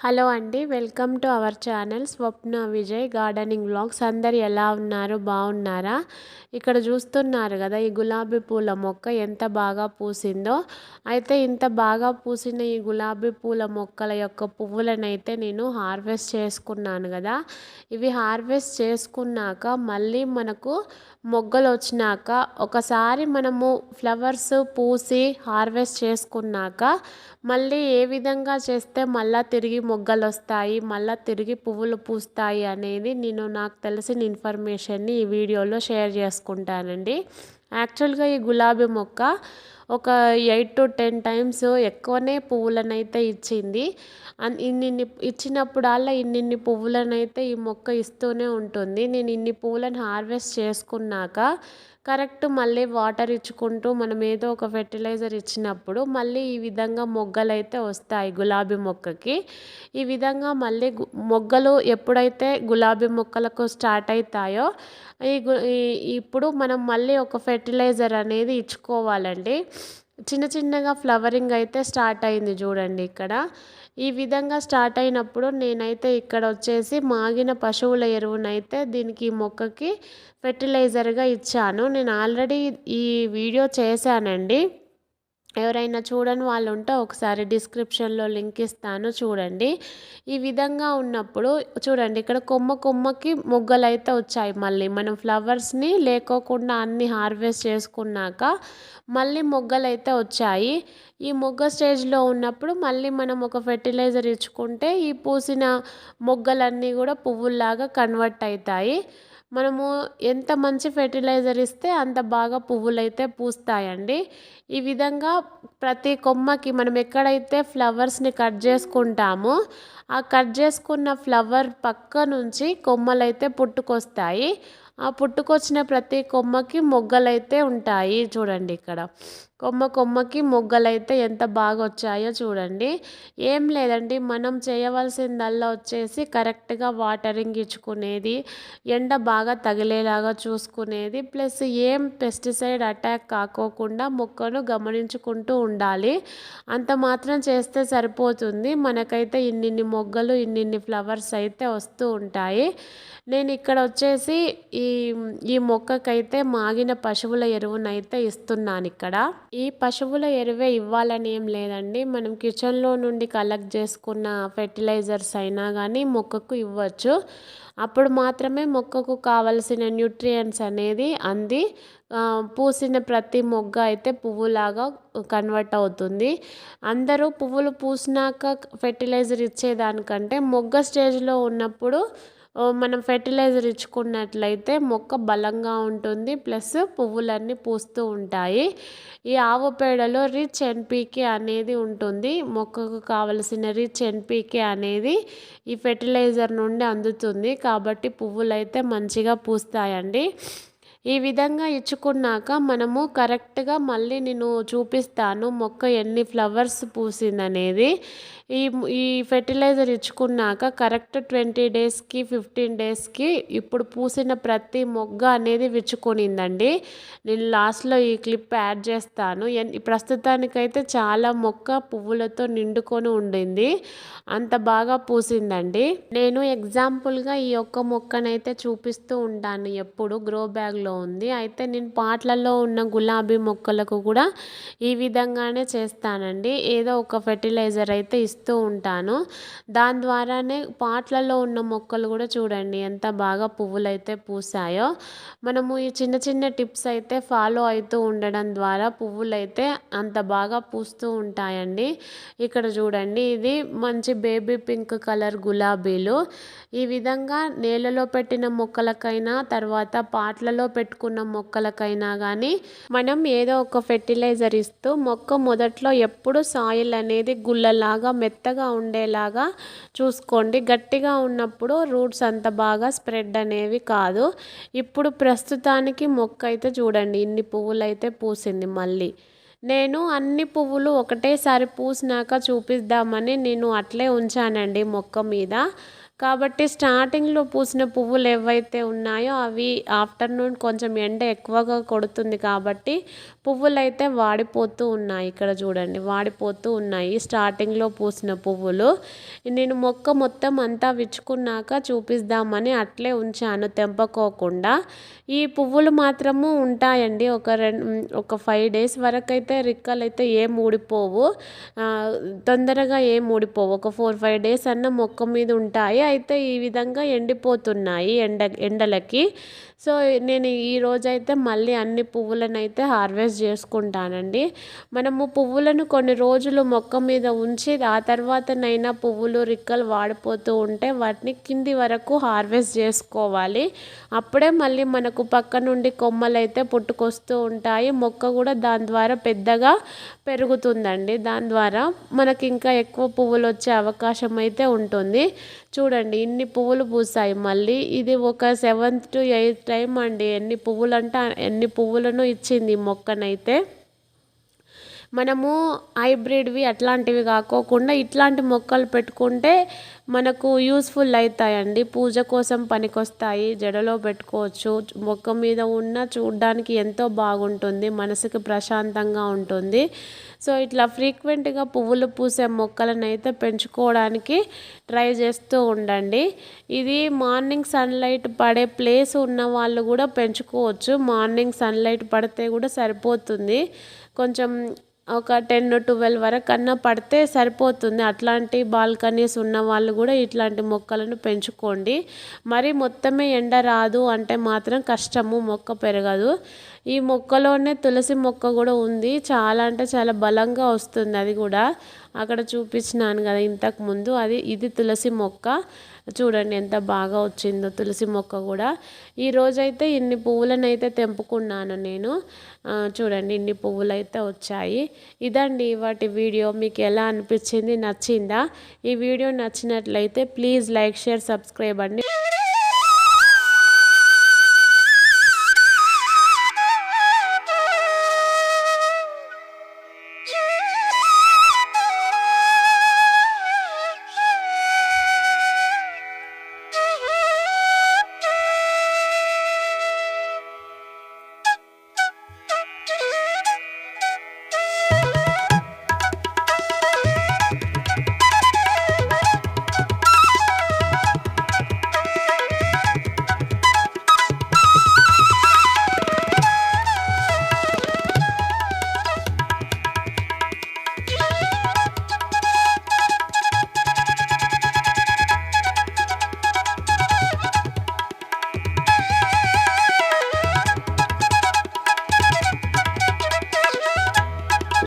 Hello అండి welcome to our channel Swapna Vijay gardening blogs అందరు ఎలా ఉన్నారు? బాగున్నారా? ఇక్కడ చూస్తున్నారు కదా ఈ గులాబీ పూల మొక్క ఎంత బాగా పూసిందో. అయితే ఇంత బాగా పూసిన ఈ గులాబీ పూల మొక్కల యొక్క పువ్వులనైతే నేను హార్వెస్ట్ చేసుకున్నాను కదా. ఇవి హార్వెస్ట్ చేసుకున్నాక మళ్ళీ మనకు మొగ్గలు వచ్చినాక ఒకసారి మనము ఫ్లవర్స్ పూసి హార్వెస్ట్ చేసుకున్నాక మళ్ళీ ఏ విధంగా చేస్తే మళ్ళీ తిరిగి మొగ్గలు వస్తాయి మళ్ళీ తిరిగి పువ్వులు పూస్తాయి అనేది నేను నాకు తెలిసిన ఇన్ఫర్మేషన్ని ఈ వీడియోలో షేర్ చేసుకుంటానండి. యాక్చువల్గా ఈ గులాబీ మొక్క ఒక ఎయిట్ టు టెన్ టైమ్స్ ఎక్కువనే పువ్వులనైతే ఇచ్చింది. ఇన్నిన్ని ఇచ్చినప్పుడల్లా ఇన్నిన్ని పువ్వులనైతే ఈ మొక్క ఇస్తూనే ఉంటుంది. నేను ఇన్ని పువ్వులను హార్వెస్ట్ చేసుకున్నాక కరెక్ట్ మళ్ళీ వాటర్ ఇచ్చుకుంటూ మనం ఏదో ఒక ఫెర్టిలైజర్ ఇచ్చినప్పుడు మళ్ళీ ఈ విధంగా మొగ్గలు అయితే వస్తాయి గులాబీ మొక్కకి. ఈ విధంగా మళ్ళీ మొగ్గలు ఎప్పుడైతే గులాబీ మొక్కలకు స్టార్ట్ అవుతాయో ఈ ఇప్పుడు మనం మళ్ళీ ఒక ఫెర్టిలైజర్ అనేది ఇచ్చుకోవాలండి. చిన్న చిన్నగా ఫ్లవరింగ్ అయితే స్టార్ట్ అయింది చూడండి ఇక్కడ. ఈ విధంగా స్టార్ట్ అయినప్పుడు నేనైతే ఇక్కడ వచ్చేసి మాగిన పశువుల ఎరువునైతే దీనికి మొక్కకి ఫెర్టిలైజర్గా ఇచ్చాను. నేను ఆల్రెడీ ఈ వీడియో చేశానండి. ఎవరైనా చూడని వాళ్ళు ఉంటే ఒకసారి డిస్క్రిప్షన్లో లింక్ ఇస్తాను చూడండి. ఈ విధంగా ఉన్నప్పుడు చూడండి ఇక్కడ కొమ్మ కొమ్మకి మొగ్గలు అయితే వచ్చాయి మళ్ళీ. మనం ఫ్లవర్స్ని లేకోకుండా అన్ని హార్వెస్ట్ చేసుకున్నాక మళ్ళీ మొగ్గలు అయితే వచ్చాయి. ఈ మొగ్గ స్టేజ్లో ఉన్నప్పుడు మళ్ళీ మనం ఒక ఫెర్టిలైజర్ ఇచ్చుకుంటే ఈ పూసిన మొగ్గలన్నీ కూడా పువ్వుల్లాగా కన్వర్ట్ అవుతాయి. మనము ఎంత మంచి ఫెర్టిలైజర్ ఇస్తే అంత బాగా పువ్వులు అయితే పూస్తాయండి. ఈ విధంగా ప్రతి కొమ్మకి మనం ఎక్కడైతే ఫ్లవర్స్ని కట్ చేసుకుంటామో ఆ కట్ చేసుకున్న ఫ్లవర్ పక్క నుంచి కొమ్మలు అయితే పుట్టుకొస్తాయి. ఆ పుట్టుకొచ్చిన ప్రతి కొమ్మకి మొగ్గలైతే ఉంటాయి. చూడండి ఇక్కడ. కొమ్మ కొమ్మకి మొగ్గలైతే ఎంత బాగా వచ్చాయో చూడండి. ఏం లేదండి మనం చేయవలసిందల్లా వచ్చేసి కరెక్ట్గా వాటరింగ్ ఇచ్చుకునేది ఎండ బాగా తగిలేలాగా చూసుకునేది ప్లస్ ఏం పెస్టిసైడ్ అటాక్ కాకోకుండా మొక్కను గమనించుకుంటూ ఉండాలి. అంత మాత్రం చేస్తే సరిపోతుంది. మనకైతే ఇన్నిన్ని మొగ్గలు ఇన్నిన్ని ఫ్లవర్స్ అయితే వస్తూ ఉంటాయి. నేను ఇక్కడ వచ్చేసి ఈ ఈ మొక్కకైతే మాగిన పశువుల ఎరువునైతే ఇస్తున్నాను ఇక్కడ. ఈ పశువుల ఎరువే ఇవ్వాలని ఏం లేదండి. మనం కిచెన్లో నుండి కలెక్ట్ చేసుకున్న ఫెర్టిలైజర్స్ అయినా కానీ మొక్కకు ఇవ్వచ్చు. అప్పుడు మాత్రమే మొక్కకు కావలసిన న్యూట్రియంట్స్ అనేది అంది. పూసిన ప్రతి మొగ్గ అయితే పువ్వులాగా కన్వర్ట్ అవుతుంది. అందరూ పువ్వులు పూసినాక ఫెర్టిలైజర్ ఇచ్చేదానికంటే మొగ్గ స్టేజ్లో ఉన్నప్పుడు మనం ఫెర్టిలైజర్ ఇచ్చుకున్నట్లయితే మొక్క బలంగా ఉంటుంది ప్లస్ పువ్వులన్నీ పూస్తూ ఉంటాయి. ఈ ఆవు పేడలో రిచ్ ఎన్పికే అనేది ఉంటుంది. మొక్కకు కావలసిన రిచ్ ఎన్పికే అనేది ఈ ఫెర్టిలైజర్ నుండి అందుతుంది. కాబట్టి పువ్వులు అయితే మంచిగా పూస్తాయండి. ఈ విధంగా ఇచ్చుకున్నాక మనము కరెక్ట్గా మళ్ళీ నేను చూపిస్తాను మొక్క ఎన్ని ఫ్లవర్స్ పూసిందనేది. ఈ ఈ ఫెర్టిలైజర్ ఇచ్చుకున్నాక కరెక్ట్ ట్వంటీ డేస్కి ఫిఫ్టీన్ డేస్కి ఇప్పుడు పూసిన ప్రతి మొగ్గ అనేది విచ్చుకొనిందండి. నేను లాస్ట్లో ఈ క్లిప్ యాడ్ చేస్తాను. ప్రస్తుతానికైతే చాలా మొక్క పువ్వులతో నిండుకొని ఉండింది. అంత బాగా పూసిందండి. నేను ఎగ్జాంపుల్గా ఈ ఒక్క మొక్కనైతే చూపిస్తూ ఉంటాను ఎప్పుడు. గ్రో బ్యాగ్లో ఉంది. అయితే నేను పాట్లలో ఉన్న గులాబీ మొక్కలకు కూడా ఈ విధంగానే చేస్తానండి. ఏదో ఒక ఫెర్టిలైజర్ అయితే ఇస్తూ ఉంటాను. దాని ద్వారానే పాట్లలో ఉన్న మొక్కలు కూడా చూడండి ఎంత బాగా పువ్వులు అయితే పూసాయో మనము ఈ చిన్న చిన్న టిప్స్ అయితే ఫాలో అవుతూ ఉండడం ద్వారా పువ్వులు అయితే అంత బాగా పూస్తూ ఉంటాయండి. ఇక్కడ చూడండి ఇది మంచి బేబీ పింక్ కలర్ గులాబీలు. ఈ విధంగా నేలలో పెట్టిన మొక్కలకైనా తర్వాత పాట్లలో పెట్టుకున్న మొక్కలకైనా కానీ మనం ఏదో ఒక ఫెర్టిలైజర్ ఇస్తూ మొక్క మొదట్లో ఎప్పుడు సాయిల్ అనేది గుల్లలాగా మెత్తగా ఉండేలాగా చూసుకోండి. గట్టిగా ఉన్నప్పుడు రూట్స్ అంత బాగా స్ప్రెడ్ అనేవి కాదు. ఇప్పుడు ప్రస్తుతానికి మొక్క అయితే చూడండి ఇన్ని పువ్వులు అయితే పూసింది మళ్ళీ. నేను అన్ని పువ్వులు ఒకటేసారి పూసినాక చూపిద్దామని నేను అట్లే ఉంచానండి మొక్క మీద. కాబట్టి స్టార్టింగ్లో పూసిన పువ్వులు ఏవైతే ఉన్నాయో అవి ఆఫ్టర్నూన్ కొంచెం ఎండ ఎక్కువగా కొడుతుంది కాబట్టి పువ్వులు అయితే వాడిపోతూ ఉన్నాయి ఇక్కడ చూడండి వాడిపోతూ ఉన్నాయి. స్టార్టింగ్లో పూసిన పువ్వులు. నేను మొక్క మొత్తం అంతా విచ్చుకున్నాక చూపిద్దామని అట్లే ఉంచాను తెంపకోకుండా. ఈ పువ్వులు మాత్రము ఉంటాయండి. ఒక రెండు ఒక ఫైవ్ డేస్ వరకు అయితే రిక్కలు అయితే ఏం ఊడిపోవు. తొందరగా ఏం ఊడిపోవు. ఒక ఫోర్ ఫైవ్ డేస్ అన్న మొక్క మీద ఉంటాయి. అయితే ఈ విధంగా ఎండిపోతున్నాయి ఎండ ఎండలకి. సో నేను ఈ రోజైతే మళ్ళీ అన్ని పువ్వులను అయితే హార్వెస్ట్ చేసుకుంటానండి. మనము పువ్వులను కొన్ని రోజులు మొక్క మీద ఉంచి ఆ తర్వాతనైనా పువ్వులు రిక్కలు వాడిపోతూ ఉంటే వాటిని కింది వరకు హార్వెస్ట్ చేసుకోవాలి. అప్పుడే మళ్ళీ మనకు పక్క నుండి కొమ్మలు అయితే పుట్టుకొస్తూ ఉంటాయి. మొక్క కూడా దాని ద్వారా పెద్దగా పెరుగుతుందండి. దాని ద్వారా మనకి ఇంకా ఎక్కువ పువ్వులు వచ్చే అవకాశం అయితే ఉంటుంది. చూడండి ఇన్ని పువ్వులు పూసాయి మళ్ళీ. ఇది ఒక సెవెంత్ టు ఎయిత్ టైం అండి. ఎన్ని పువ్వులు అంటే ఎన్ని పువ్వులను ఇచ్చింది మొక్కనైతే. మనము హైబ్రిడ్వి అట్లాంటివి కాకోకుండా ఇట్లాంటి మొక్కలు పెట్టుకుంటే మనకు యూస్ఫుల్ అవుతాయండి పూజ కోసం పనికొస్తాయి. జడలో పెట్టుకోవచ్చు. మొక్క మీద ఉన్న చూడ్డానికి ఎంతో బాగుంటుంది. మనసుకు ప్రశాంతంగా ఉంటుంది. సో ఇట్లా ఫ్రీక్వెంట్గా పువ్వులు పూసే మొక్కలను అయితే పెంచుకోవడానికి ట్రై చేస్తూ ఉండండి. ఇది మార్నింగ్ సన్లైట్ పడే ప్లేస్ ఉన్న వాళ్ళు కూడా పెంచుకోవచ్చు. మార్నింగ్ సన్లైట్ పడితే కూడా సరిపోతుంది. కొంచెం ఒక టెన్ ట్వెల్వ్ వరకు అన్నా పడితే సరిపోతుంది. అట్లాంటి బాల్కనీస్ ఉన్న వాళ్ళు కూడా ఇట్లాంటి మొక్కలను పెంచుకోండి. మరి మొత్తమే ఎండ రాదు అంటే మాత్రం కష్టము మొక్క పెరగదు. ఈ మొక్కలోనే తులసి మొక్క కూడా ఉంది. చాలా అంటే చాలా బలంగా వస్తుంది అది కూడా. అక్కడ చూపించినాను కదా ఇంతకు ముందు. అది ఇది తులసి మొక్క. చూడండి ఎంత బాగా వచ్చిందో తులసి మొక్క కూడా. ఈరోజైతే ఇన్ని పువ్వులను అయితే తెంపుకున్నాను నేను. చూడండి ఇన్ని పువ్వులు అయితే వచ్చాయి. ఇదండి వాటి వీడియో. మీకు ఎలా అనిపించింది? నచ్చిందా? ఈ వీడియో నచ్చినట్లయితే ప్లీజ్ లైక్ షేర్ సబ్స్క్రైబ్ అండి.